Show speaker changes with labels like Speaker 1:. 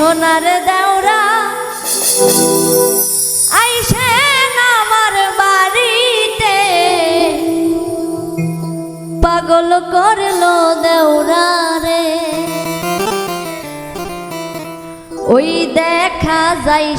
Speaker 1: সোনার দেওরা। আইসেন আমার বাড়িতে। পাগল করল দেওরা রে। ওই দেখা যায়